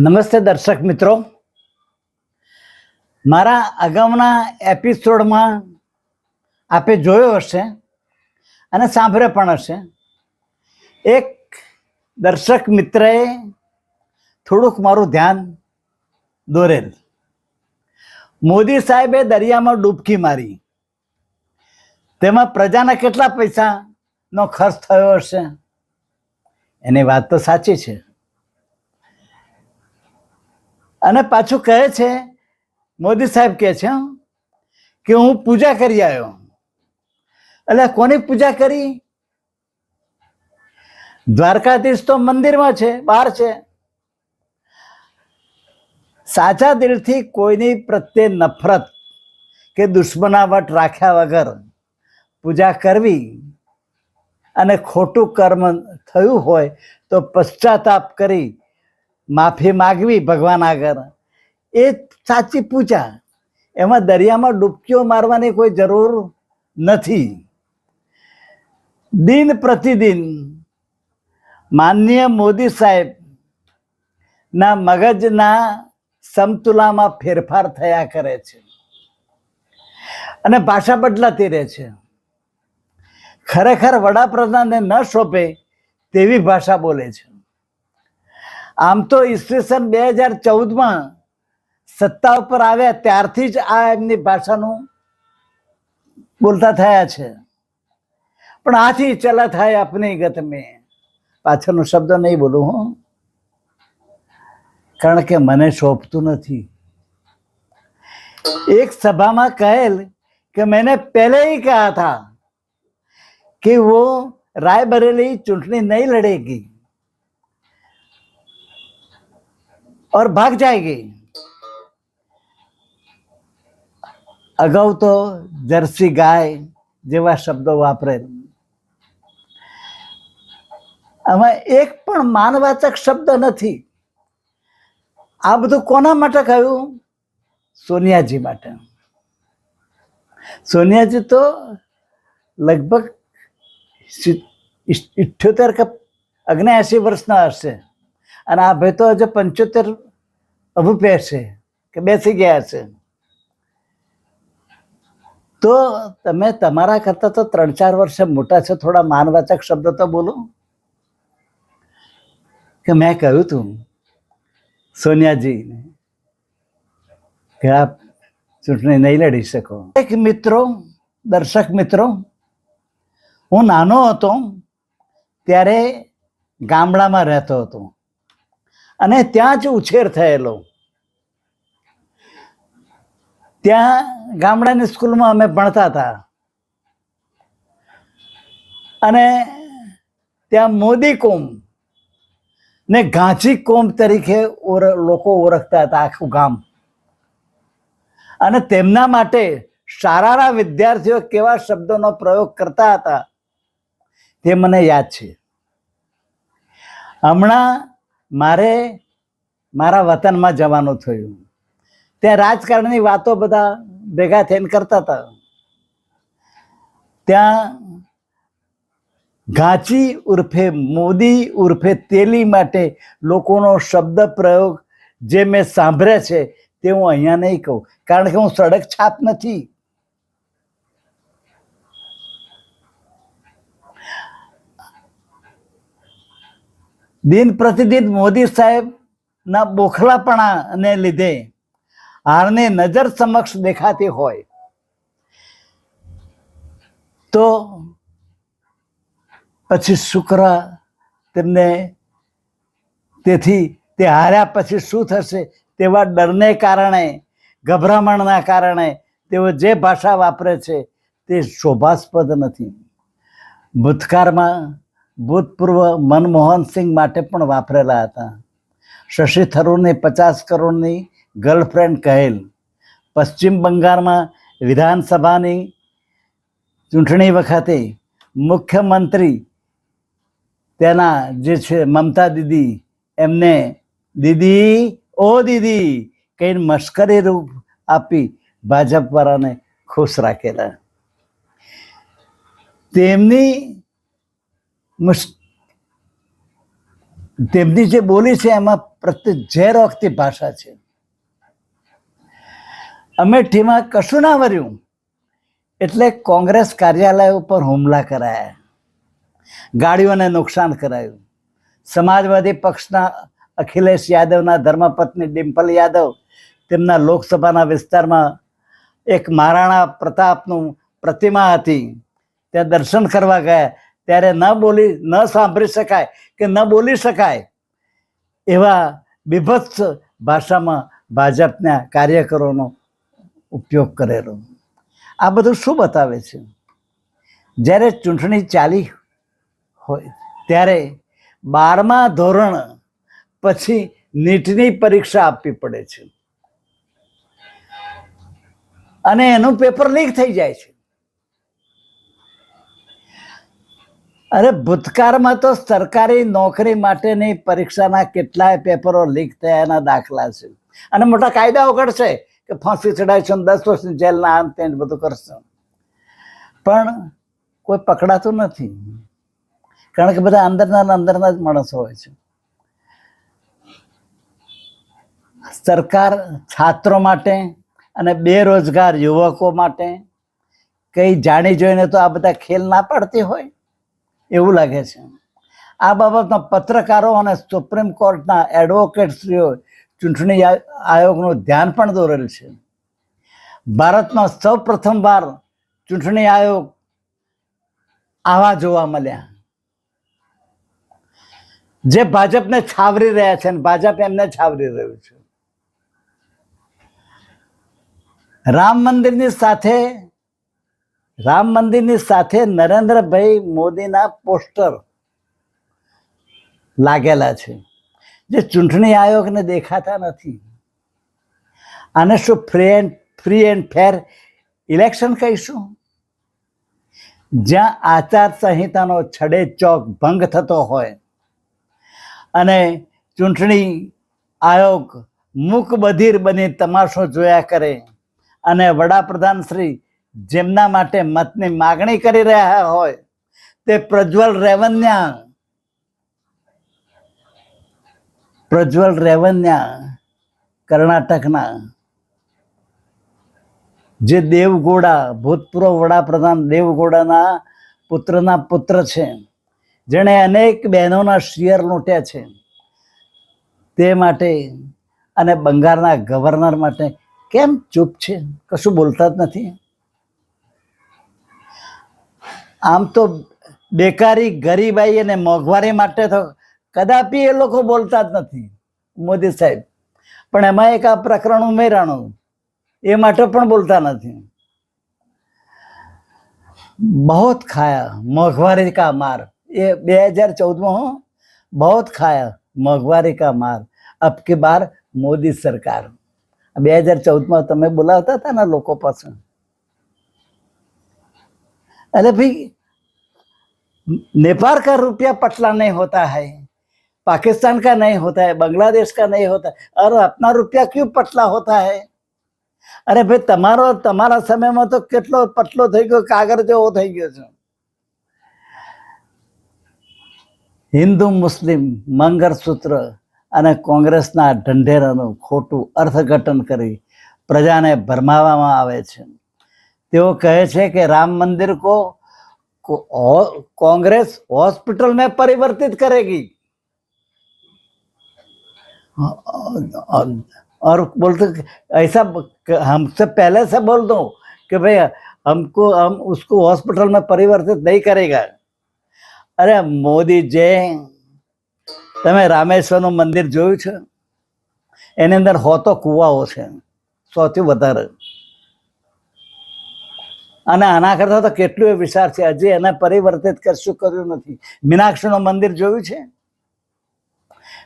નમસ્તે દર્શક મિત્રો. મારા અગાઉના એપિસોડમાં આપે જોયો હશે અને સાંભળ્યો પણ હશે. એક દર્શક મિત્રએ થોડુંક મારું ધ્યાન દોરેલ. મોદી સાહેબે દરિયામાં ડૂબકી મારી. તેમાં પ્રજાના કેટલા પૈસાનો ખર્ચ થયો હશે? એની વાત તો સાચી છે. અને પાછું કહે છે, મોદી સાહેબ કહે છે કે હું પૂજા કરી આવ્યો એટલે કોની પૂજા કરી? દ્વારકાધીશ તો મંદિરમાં છે, બહાર છે. સાચા દિલથી કોઈની પ્રત્યે નફરત કે દુશ્મનાવટ રાખ્યા વગર પૂજા કરવી અને ખોટું કર્મ થયું હોય તો પશ્ચાતાપ કરી માફી માગવી ભગવાન આગળ. એ સાચી પૂજા. એમાં દરિયામાં ડૂબકીઓ મારવાની કોઈ જરૂર નથી. દિન પ્રતિદિન માનનીય મોદી સાહેબ ના મગજના સમતુલામાં ફેરફાર થયા કરે છે. અને ભાષા બદલાતી રહે છે. ખરેખર વડાપ્રધાનને ન શોભે તેવી ભાષા બોલે છે. આમ તો ઈસવીસન બે હજાર ચૌદમાં સત્તા ઉપર આવ્યા ત્યારથી જ આ એમની ભાષાનું બોલતા થયા છે. પણ આથી ચલા થાય આપની ગત મેં. પાછળનો શબ્દ નહીં બોલું હું. કારણ કે મને શોભતું નથી. એક સભામાં કહેલ કે મેને પહેલે ही કહા થા કે વો રાય બરેલી ચૂંટણી નહીં લડેગી. और भाग जाएगी અગાઉ તો જર્સી ગાય જેવા શબ્દો વાપરેલ આમાં એક પણ માનવાચક શબ્દ નથી આ બધું કોના માટે કહ્યું સોનિયાજી માટે સોનિયાજી તો લગભગ ઇઠ્યોતેર કે અગ્નેએસી વર્ષના હશે અને આ ભાઈ તો હજુ પંચોતેર અભુપ્યા છે, કે બેસી ગયા છે. તો તમે તમારા કરતા તો ત્રણ ચાર વર્ષે મોટા છે, થોડા માનવાચક શબ્દ તો બોલો. કે મેં કહ્યું તું સોનિયાજી કે આપ ચૂંટણી નહીં લડી શકો. એક મિત્રો, દર્શક મિત્રો, હું નાનો હતો, ત્યારે ગામડામાં રહેતો હતો. અને ત્યાં જ ઉછેર થયેલો. ત્યાં ગામડાની સ્કૂલમાં અમે ભણતા હતા. અને ત્યાં મોદી કોમ ને ગાંચી કોમ તરીકે લોકો ઓળખતા હતા આખું ગામ. અને તેમના માટે શાળાના વિદ્યાર્થીઓ કેવા શબ્દોનો પ્રયોગ કરતા હતા તે મને યાદ છે. હમણાં મારે મારા વતનમાં જવાનું થયું. ત્યાં રાજકારણની વાતો બધા ભેગા થઈને કરતા હતા. ત્યાં ઘાંચી ઉર્ફે, મોદી ઉર્ફે, તેલી માટે લોકોનો શબ્દ પ્રયોગ જે મેં સાંભળ્યા છે તે હું અહીંયા નહીં કહું. કારણ કે હું સડક છાપ નથી. દિન પ્રતિદિન મોદી સાહેબના બોખલાપણાને લીધે હારને નજર સમક્ષ દેખાતી હોય. તો પછી શુક્ર તેમને તેથી તે હાર્યા પછી શું થશે તેવા ડરને કારણે, ગભરામણના કારણે તેઓ જે ભાષા વાપરે છે તે શોભાસ્પદ નથી. ભૂતકાળમાં ભૂતપૂર્વ મનમોહન સિંહ માટે પણ વાપરેલા હતા. શશી થરૂરને પચાસ કરોડની ગર્લફ્રેન્ડ કહેલ. પશ્ચિમ બંગાળમાં વિધાનસભાની ચૂંટણી વખતે મુખ્યમંત્રી તેના જે છે મમતા દીદી, એમને દીદી, ઓ દીદી કહીને મશ્કરી રૂપ આપી ભાજપવાળાને ખુશ રાખેલા. તેમની તેમની જે બોલી છે એમાં પ્રત્યે ઝેર વખતી ભાષા છે. અમેઠીમાં કશું ના વર્યું, એટલે કોંગ્રેસ કાર્યાલય ઉપર હુમલા કરાયા. ગાડીઓને નુકસાન કરાયું. સમાજવાદી પક્ષના અખિલેશ યાદવના ધર્મપત્ની ડિમ્પલ યાદવ તેમના લોકસભાના વિસ્તારમાં એક મહારાણા પ્રતાપનું પ્રતિમા હતી. ત્યાં દર્શન કરવા ગયા. ત્યારે ન બોલી, ન સાંભળી શકાય કે ન બોલી શકાય એવા બીભત્સ ભાષામાં ભાજપના કાર્યકરોનો ઉપયોગ કરેલો. આ બધું શું બતાવે છે? જ્યારે ચૂંટણી ચાલી હોય, ત્યારે બારમા ધોરણ પછી નીટની પરીક્ષા આપવી પડે છે. અને એનું પેપર લીક થઈ જાય છે. અરે ભૂતકાળમાં તો સરકારી નોકરી માટેની પરીક્ષાના કેટલાય પેપરો લીક થયા એના દાખલા છે. અને મોટા કાયદાઓ ઘડશે કે ફાંસી ચડાવીશું દસ વર્ષની જેલના આમ તેમ બધું કરશો. પણ કોઈ પકડાતું નથી. કારણ કે બધા અંદરના અંદરના જ માણસો હોય છે. સરકાર છાત્રો માટે અને બેરોજગાર યુવકો માટે કંઈ જાણી જોઈને તો આ બધા ખેલ ના પાડતી હોય. એવું લાગે છે. આ બાબતમાં પત્રકારો અને સુપ્રીમ કોર્ટના એડવોકેટશ્રીઓ ચૂંટણી આયોગનું ધ્યાન પણ દોરેલ છે. ભારતમાં સૌ પ્રથમવાર ચૂંટણી આયોગ આવા જોવા મળ્યા. જે ભાજપને છાવરી રહ્યા છે અને ભાજપ એમને છાવરી રહ્યું છે. રામ મંદિરની સાથે રામ મંદિરની સાથે નરેન્દ્રભાઈ મોદીના પોસ્ટર લાગેલા છે, જે ચૂંટણી આયોગને દેખાતા નથી. આને શું free and free and fair election કહીશું? જ્યાં આચાર સંહિતાનો છડે ચોક ભંગ થતો હોય અને ચૂંટણી આયોગ મૂક બધિર બની તમાશો જોયા કરે અને વડાપ્રધાન શ્રી જેમના માટે મતની માગણી કરી રહ્યા હોય, તે પ્રજ્વલ રેવન્યા. પ્રજ્વલ રેવન્યા કર્ણાટકના. જે દેવગોડા, ભૂતપૂર્વ વડાપ્રધાન દેવગોડાના પુત્રના પુત્ર છે. જેણે અનેક બહેનોના શિયર લૂંટ્યા છે. તે માટે અને બંગાળના ગવર્નર માટે કેમ ચૂપ છે? કશું બોલતા જ નથી. આમ તો બેકારી ગરીબાઈ અને મોંઘવારી માટે તો કદાપી એ લોકો બોલતા જ નથી, મોદી સાહેબ. પણ એમાં એક આ પ્રકરણ ઉમેરાણું, એ માટે પણ બોલતા નથી. બહોત ખાયા મોંઘવારી કા માર. એ બે હજાર ચૌદમાં હું, બહોત ખાયા મોંઘવારી કા માર. અબ કે બાર મોદી સરકાર. બે હજાર ચૌદમાં તમે બોલાવતા હતા ને લોકો પાસે. अरे भाई नेपाल का रुपया पटला नहीं होता है पाकिस्तान का नहीं होता है बांग्लादेश का नहीं होता और अपना रुपया क्यों पटला होता है અરે ભાઈ તમારો તમારા સમયમાં તો કેટલો પતલો થઈ ગયો કાગળ જેવો થઈ ગયો છે હિન્દુ મુસ્લિમ મંગળસૂત્ર અને કોંગ્રેસના ઢંઢેરાનું ખોટું અર્થઘટન કરી પ્રજાને ભરમાવવામાં આવે છે તેઓ કહે છે कि राम मंदिर को कांग्रेस हॉस्पिटल में परिवर्तित करेगी और बोलते ऐसा हमसे पहले से बोल दो कि भाई हमको हम उसको हॉस्पिटल में परिवर्तित नहीं करेगा અરે મોદી જય તમે રામેશ્વરનું મંદિર જોયું છે એની અંદર હોતો કુવાઓ છે સૌથી વધારે અને આના કરતાં તો કેટલું એ વિચાર છે? હજી એને પરિવર્તિત કરશું કર્યું નથી. મીનાક્ષીનું મંદિર જોયું છે?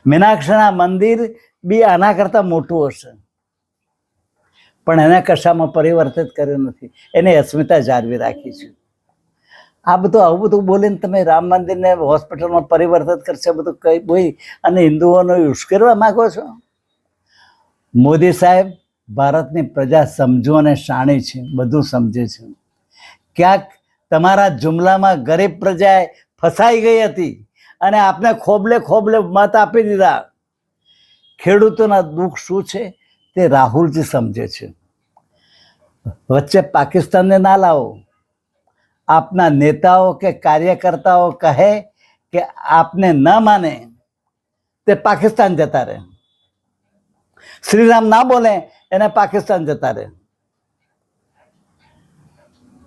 મીનાક્ષીના મંદિર બી આના કરતાં મોટું હશે. પણ એને કશામાં પરિવર્તિત કર્યું નથી. એની અસ્મિતા જાળવી રાખી છે. આ બધું, આવું બધું બોલીને તમે રામ મંદિરને હોસ્પિટલમાં પરિવર્તિત કરશે બધું કઈ બોઈ અને હિન્દુઓનો ઉશ્કેરવા માંગો છો? મોદી સાહેબ, ભારતની પ્રજા સમજો અને શાણી છે, બધું સમજે છે. ક્યાંક તમારા જુમલામાં ગરીબ પ્રજા ફસાઈ ગઈ હતી અને આપને ખોબલે ખોબલે મત આપી દીધા. ખેડૂતોના દુઃખ શું છે તે રાહુલજી સમજે છે. વચ્ચે પાકિસ્તાનને ના લાવો. આપના નેતાઓ કે કાર્યકર્તાઓ કહે કે આપને ન માને તે પાકિસ્તાન જતા રહે. શ્રીરામ ના બોલે, એને પાકિસ્તાન જતા રહે.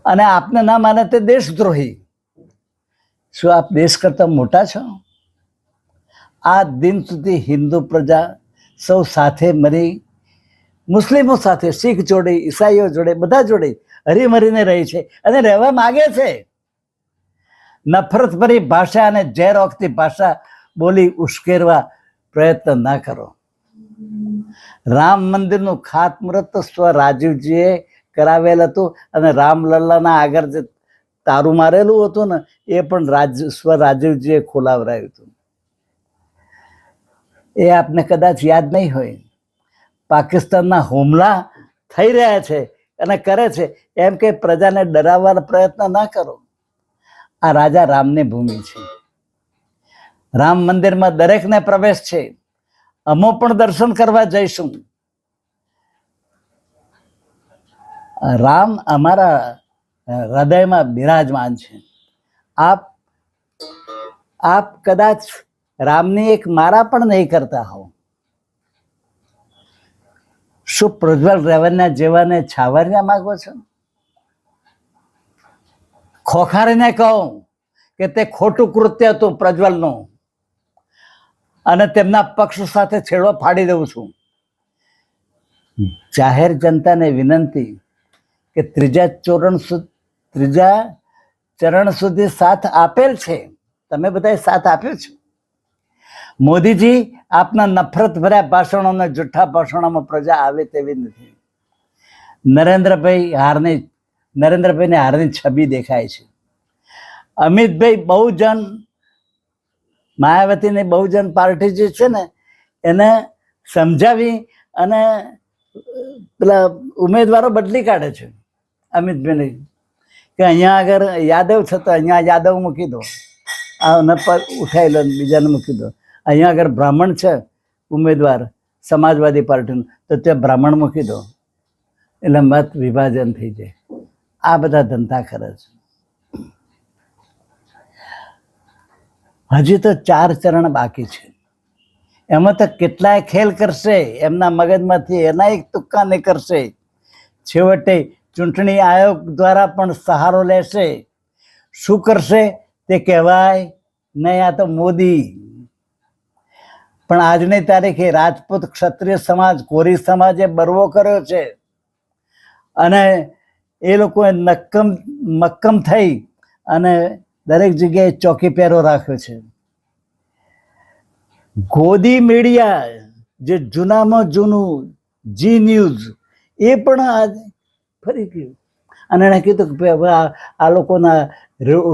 અને આપને ના માને તે દેશદ્રોહી. શું આપ દેશ કરતા મોટા છો? આ દિન સુધી હિન્દુ પ્રજા સૌ સાથે મરી, મુસ્લિમો સાથે, શીખ જોડે, ઈસાઈઓ જોડે, બધા જોડે હરીમરીને રહી છે અને રહેવા માગે છે. નફરત ભરી ભાષા અને ઝેર ઓખતી ભાષા બોલી ઉશ્કેરવા પ્રયત્ન ના કરો. રામ મંદિરનું ખાતમુહૂર્ત સ્વ રાજીવજીએ કરાવેલ હતું અને રામલલ્લાના આગળ જે તારું મારેલું હતું ને, એ પણ રાજ સ્વ રાજીવજીએ ખોલાવરાયું હતું. એ આપને કદાચ યાદ નહીં હોય. પાકિસ્તાનના હુમલા થઈ રહ્યા છે અને કરે છે. એમ કે પ્રજાને ડરાવવાનો પ્રયત્ન ના કરો. આ રાજા રામની ભૂમિ છે. રામ મંદિરમાં દરેકને પ્રવેશ છે. અમો પણ દર્શન કરવા જઈશું. રામ અમારા હૃદયમાં બિરાજમાન છે. આપ આપ કદાચ રામની એક મારા પણ નહીં કરતા હો શું પ્રજ્વલ રેવન્ના જેવાને છાવરને માગો છો? ખોખારીને કહું કે તે ખોટું કૃત્ય હતું પ્રજ્વલનું. અને તેમના પક્ષ સાથે છેડો ફાડી દઉં છું. જાહેર જનતાને વિનંતી કે ત્રીજા ચોરણ ત્રીજા ચરણ સુધી સાથ આપેલ છે. તમે બધાએ સાથ આપ્યો છે? મોદીજી, આપના નફરત ભર્યા ભાષણોને જુઠ્ઠા ભાષણોમાં પ્રજા આવે તેવી નથી. નરેન્દ્રભાઈ હારની, નરેન્દ્રભાઈને હારની છબી દેખાય છે. અમિતભાઈ બહુજન, માયાવતીની બહુજન પાર્ટી જે છે ને, એને સમજાવી અને પેલા ઉમેદવારો બદલી કાઢે છે. અમિતભાઈને કે અહીંયા આગળ યાદવ છે તો અહીંયા યાદવ મૂકી દો. આ ઉઠાવી લો બીજાને મૂકી દો. અહીંયા આગળ બ્રાહ્મણ છે, ઉમેદવાર, સમાજવાદી પાર્ટીનું, તો ત્યાં બ્રાહ્મણ મૂકી દો. એટલે મત વિભાજન થઈ જાય. આ બધા ધંધા કરે છે. હજી તો ચાર ચરણ બાકી છે. એમાં તો કેટલાય ખેલ કરશે, એમના મગજમાંથી એના એક તુક્કા નીકળશે છેવટે ચૂંટણી આયોગ દ્વારા પણ સહારો લેશે. શું કરશે તે કહેવાય નહીં, આ તો મોદી. પણ આજની તારીખે રાજપૂત ક્ષત્રિય સમાજ કોરી સમાજે બરવો કર્યો છે. અને એ લોકોએ નક્કમ, મક્કમ થઈ અને દરેક જગ્યાએ ચોકી પહેરો રાખ્યો છે. ગોદી મીડિયા, જે જૂનામાં જૂનું જી ન્યૂઝ, એ પણ આજ ફરી ગયું. અને એણે કીધું કે હવે આ લોકોના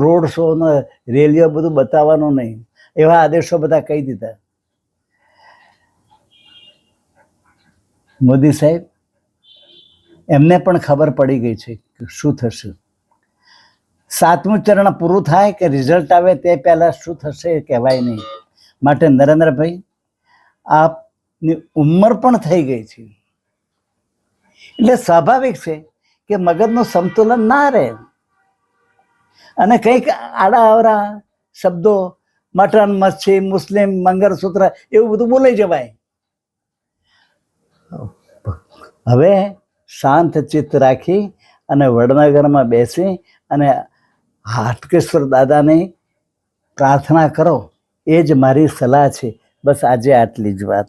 રોડ શો ને રેલીઓ બધું બતાવવાનું નહીં. એવા આદેશો બધા કહી દીધા. મોદી સાહેબ, એમને પણ ખબર પડી ગઈ છે કે શું થશે. સાતમું ચરણ પૂરું થાય કે રિઝલ્ટ આવે તે પહેલાં શું થશે એ કહેવાય નહીં. માટે નરેન્દ્રભાઈ, આપની ઉંમર પણ થઈ ગઈ છે. એટલે સ્વાભાવિક છે કે મગજનું સંતુલન ના રહે. અને કંઈક આડા અવરા શબ્દો, મટન, મચ્છી, મુસ્લિમ, મંગળસૂત્ર, એવું બધું બોલાઈ જવાય. હવે શાંત ચિત્ત રાખી અને વડનગરમાં બેસી અને હાટકેશ્વર દાદાની પ્રાર્થના કરો. એ જ મારી સલાહ છે. બસ આજે આટલી જ વાત.